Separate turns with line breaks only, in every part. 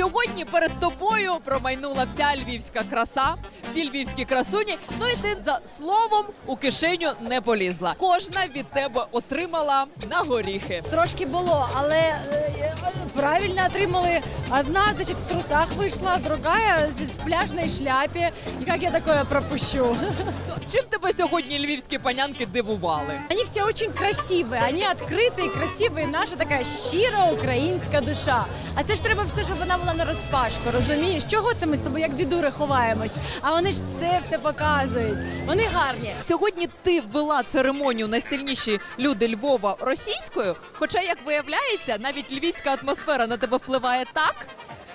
Сьогодні перед тобою промайнула вся львівська краса, всі львівські красуні. Ну і ти за словом у кишеню не полізла. Кожна від тебе отримала на горіхи.
Трошки було, але е, правильно отримали. Одна, значит, в трусах вышла, другая значит, в пляжной шляпе. И как я такое пропущу?
Ну, Чим тебе сьогодні львівські панянки дивували?
Они все очень красивые, они открытые, красивые, наша така щира українська душа. А це ж треба все, щоб вона була на розпашку, розумієш? Чого це ми з тобою як дві дури ховаємось? А вони ж все все показують. Вони гарні.
Сьогодні ти ввела церемонію найстильніші люди Львова російською. Хоча, як виявляється, навіть львівська атмосфера на тебе впливає так.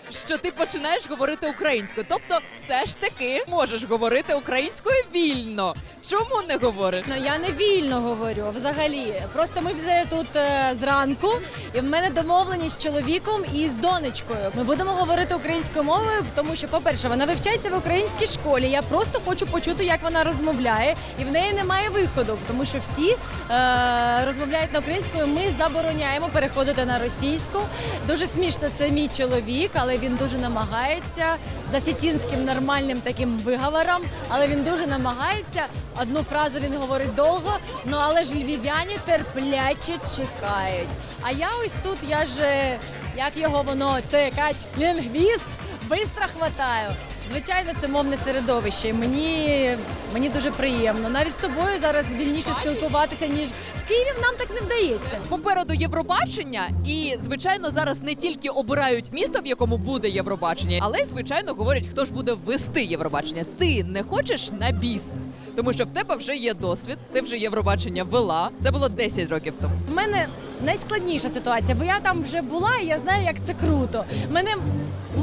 Що ти починаєш говорити українською, тобто все ж таки можеш говорити українською вільно. Чому не говориш?
Ну я не вільно говорю взагалі. Просто ми вже тут е, зранку, і в мене домовленість з чоловіком і з донечкою. Ми будемо говорити українською мовою, тому що, по-перше, вона вивчається в українській школі. Я просто хочу почути, як вона розмовляє, і в неї немає виходу, тому що всі е, розмовляють на українською. Ми забороняємо переходити на російську. Дуже смішно, це мій чоловік, але він дуже намагається за сітінським нормальним таким виговором, але він дуже намагається. Одну фразу він говорить довго, ну але ж львів'яні терпляче чекають. А я ось тут, я ж е, як його воно текать лінгвіст, бистро хватаю. Звичайно, це мовне середовище. Мені, мені дуже приємно. Навіть з тобою зараз вільніше спілкуватися, ніж в Києві нам так не вдається.
Попереду Євробачення, і звичайно зараз не тільки обирають місто, в якому буде Євробачення, але й звичайно говорять, хто ж буде вести Євробачення. Ти не хочеш на біс, тому що в тебе вже є досвід. Ти вже Євробачення вела. Це було 10 років тому.
У мене найскладніша ситуація, бо я там вже була і я знаю, як це круто. Мене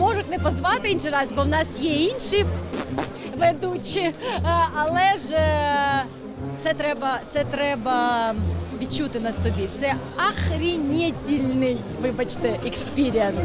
можуть не позвати інший раз, бо в нас є інші ведучі. Е, Але ж е, це треба, це треба відчути на собі. Це охренєтельний, вибачте, експірієнс.